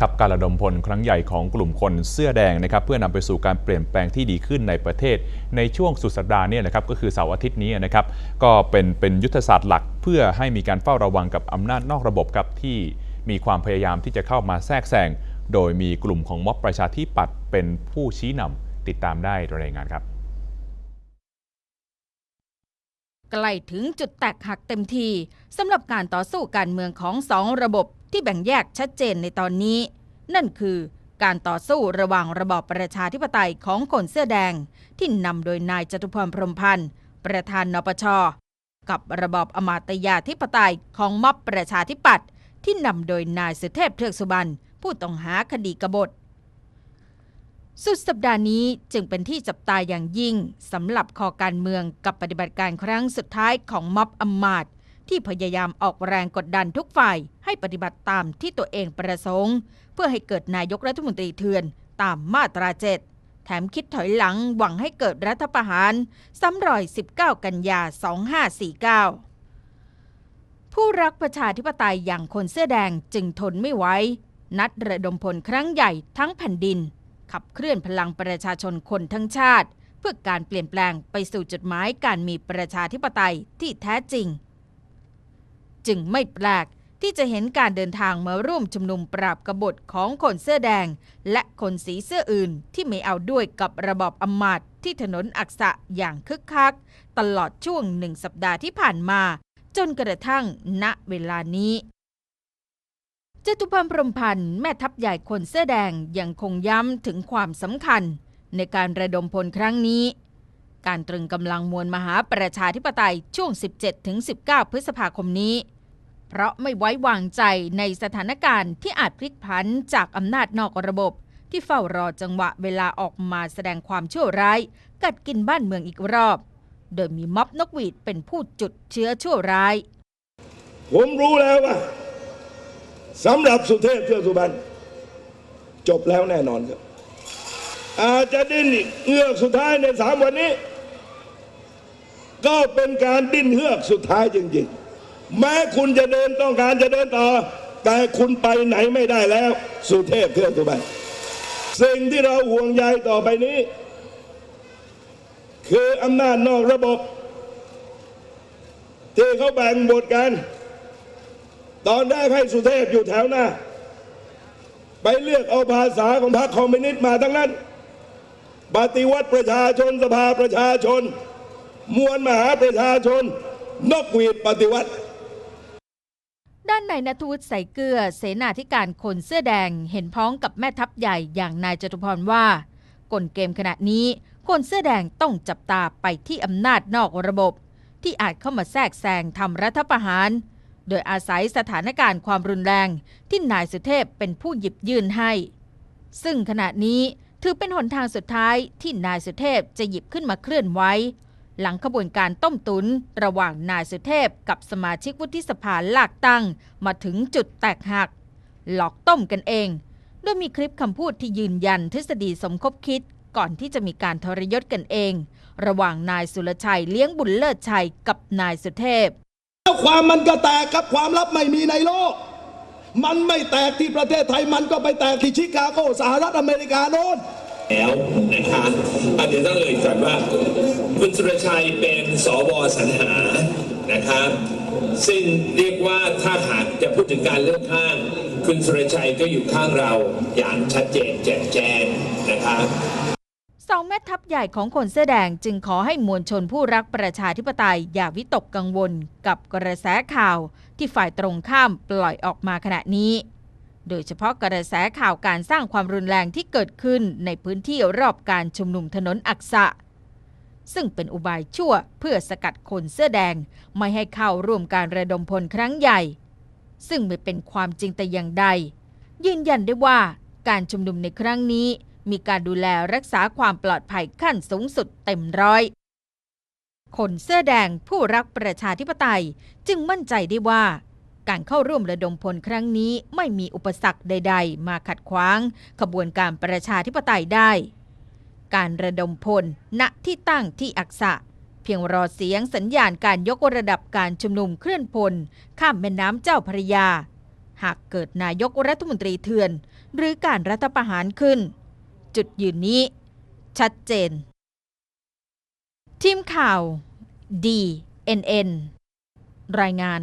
ครับการระดมพลครั้งใหญ่ของกลุ่มคนเสื้อแดงนะครับเพื่อนำไปสู่การเปลี่ยนแปลงที่ดีขึ้นในประเทศ ในช่วงสุดสัปดาห์เนี้นะครับก็คือเสาร์อาทิตย์นี้นะครับก็เป็นเป็นยุทธศาสตร์หลัก เพื่อให้มีการเฝ้าระวังกับอำนาจนอกระบบครับที่มีความพยายามที่จะเข้ามาแทรกแซงโดยมีกลุ่มของม็อบประชาธิปัตย์เป็นผู้ชี้นำติดตามได้รายงานครับ ใกล้ถึงจุดแตกหักเต็มทีสำหรับการต่อสู้การเมืองของสองระบบที่แบ่งแยกชัดเจนในตอนนี้ นั่นคือการต่อสู้ระหว่างระบอบประชาธิปไตยของคนเสื้อแดง ที่นำโดยนายจตุพรพรมพันธ์ ประธานนปช กับระบอบอมาตยาธิปไตยของม็อบประชาธิปัตย์ที่นำโดยนายสุเทพเทือกสุบรรณผู้ต้องหาคดีกบฏ สุดสัปดาห์นี้จึงเป็นที่จับตาอย่างยิ่งสำหรับคอการเมืองกับปฏิบัติการครั้งสุดท้ายของม็อบอำมาตย์ที่พยายามออกแรงกดดันทุกฝ่ายให้ปฏิบัติตามที่ตัวเองประสงค์ เพื่อให้เกิดนายกรัฐมนตรีเถื่อนตามมาตราเจ็ดแถมคิดถอยหลังหวังให้เกิดรัฐประหารซ้ำรอย 19 กันยา 2549ผู้รักประชาธิปไตยอย่างคนเสื้อแดงจึงทนไม่ไหวนัดระดมพลครั้งใหญ่ทั้งแผ่นดิน ขับเคลื่อนพลังประชาชนคนทั้งชาติ เพื่อการเปลี่ยนแปลงไปสู่จุดหมายการมีประชาธิปไตยที่แท้จริง จึงไม่แปลกที่จะเห็นการเดินทางมาร่วมชุมนุมปราบกบฏของคนเสื้อแดง และคนสีเสื้ออื่นที่ไม่เอาด้วยกับระบอบอำมาตย์ที่ถนนอักษะอย่างคึกคัก ตลอดช่วงหนึ่งสัปดาห์ที่ผ่านมา จนกระทั่งณเวลานี้ ตุพรพรหมพันธ์แม่ทัพใหญ่คนเสื้อแดงยังคงย้ำถึงความสำคัญ ในการระดมพลครั้งนี้ การตรึงกำลังมวลมหาประชาธิปไตยช่วง 17-19 พฤษภาคมนี้ เพราะไม่ไว้วางใจในสถานการณ์ที่อาจพลิกผันจากอำนาจนอกระบบ ที่เฝ้ารอจังหวะเวลาออกมาแสดงความชั่วร้าย กัดกินบ้านเมืองอีกรอบ โดยมีม็อบนกหวีดเป็นผู้จุดเชื้อชั่วร้าย ผมรู้แล้วว่า สำหรับสุเทพเทือกสุบรรณจบแล้วแน่นอนครับ อาจจะดิ้นเงือกสุดท้ายในสามวันนี้ ก็เป็นการดิ้นเฮือกสุดท้ายจริงๆ แม้คุณจะเดินต้องการจะเดินต่อ แต่คุณไปไหนไม่ได้แล้ว สุเทพเทือกสุบรรณสิ่งที่เราห่วงใยต่อไปนี้ คืออำนาจนอกระบบที่เขาแบ่งบทกัน ตอนแรกให้สุเทพอยู่แถวหน้า ไปเลือกเอาภาษาของพรรคคอมมิวนิสต์มาทั้งนั้นปฏิวัติประชาชนสภาประชาชน มวลมหาประชาชน นกหวีดปฏิวัติด้านนายนทวุฒิใส่เกลือเสนาธิการคนเสื้อแดงเห็นพ้องกับแม่ทัพใหญ่อย่างนายจตุพรว่ากลเกมขณะนี้ คนเสื้อแดงต้องจับตาไปที่อำนาจนอกระบบ ที่อาจเข้ามาแทรกแซงทำรัฐประหาร โดยอาศัยสถานการณ์ความรุนแรงที่นายสุเทพเป็นผู้หยิบยื่นให้ ซึ่งขณะนี้ถือเป็นหนทางสุดท้ายที่นายสุเทพจะหยิบขึ้นมาเคลื่อนไหวหลังขบวนการต้มตุนระหว่างนายสุเทพกับสมาชิกวุฒิสภาลากตั้งมาถึงจุดแตกหัก หลอกต้มกันเองโดยมีคลิปคำพูดที่ยืนยันทฤษฎีสมคบคิดก่อนที่จะมีการทรยศกันเอง ระหว่างนายสุรชัยเลี้ยงบุญเลิศชัยกับนายสุเทพ ความมันก็แตกครับความลับไม่มีในโลก มันไม่แตกที่ประเทศไทยมันก็ไปแตกที่ชิคาโกสหรัฐอเมริกาโน้นแล้วนะคะอันเดี๋ยวต้องเอ่ยก่อนว่า คุณสุรชัยเป็นสวสรรหานะครับซึ่งเรียกว่าถ้าหากจะพูดถึงการเลือกข้าง คุณสุรชัยก็อยู่ข้างเราอย่างชัดเจนแจ่มแจ้งนะครับ สองแม่ทัพใหญ่ของคนเสื้อแดงจึงขอให้มวลชนผู้รักประชาธิปไตยอย่าวิตกกังวลกับกระแสข่าวที่ฝ่ายตรงข้ามปล่อยออกมาขณะนี้ โดยเฉพาะกระแสข่าวการสร้างความรุนแรงที่เกิดขึ้นในพื้นที่รอบการชุมนุมถนนอักษะ ซึ่งเป็นอุบายชั่วเพื่อสกัดคนเสื้อแดงไม่ให้เข้าร่วมการระดมพลครั้งใหญ่ ซึ่งไม่เป็นความจริงแต่อย่างใด ยืนยันได้ว่าการชุมนุมในครั้งนี้ มีการดูแลรักษาความปลอดภัยขั้นสูงสุดเต็มร้อย คนเสื้อแดงผู้รักประชาธิปไตยจึงมั่นใจได้ว่า การเข้าร่วมระดมพลครั้งนี้ไม่มีอุปสรรคใด ๆ มาขัดขวางขบวนการประชาธิปไตยได้ การระดมพลณที่ตั้งที่อักษะเพียงรอเสียงสัญญาณการยกระดับการชุมนุมเคลื่อนพล ข้ามแม่น้ำเจ้าพระยา หากเกิดนายกรัฐมนตรีเถื่อน หรือการรัฐประหารขึ้น จุดยืนนี้ ชัดเจน ทีมข่าว DNN รายงาน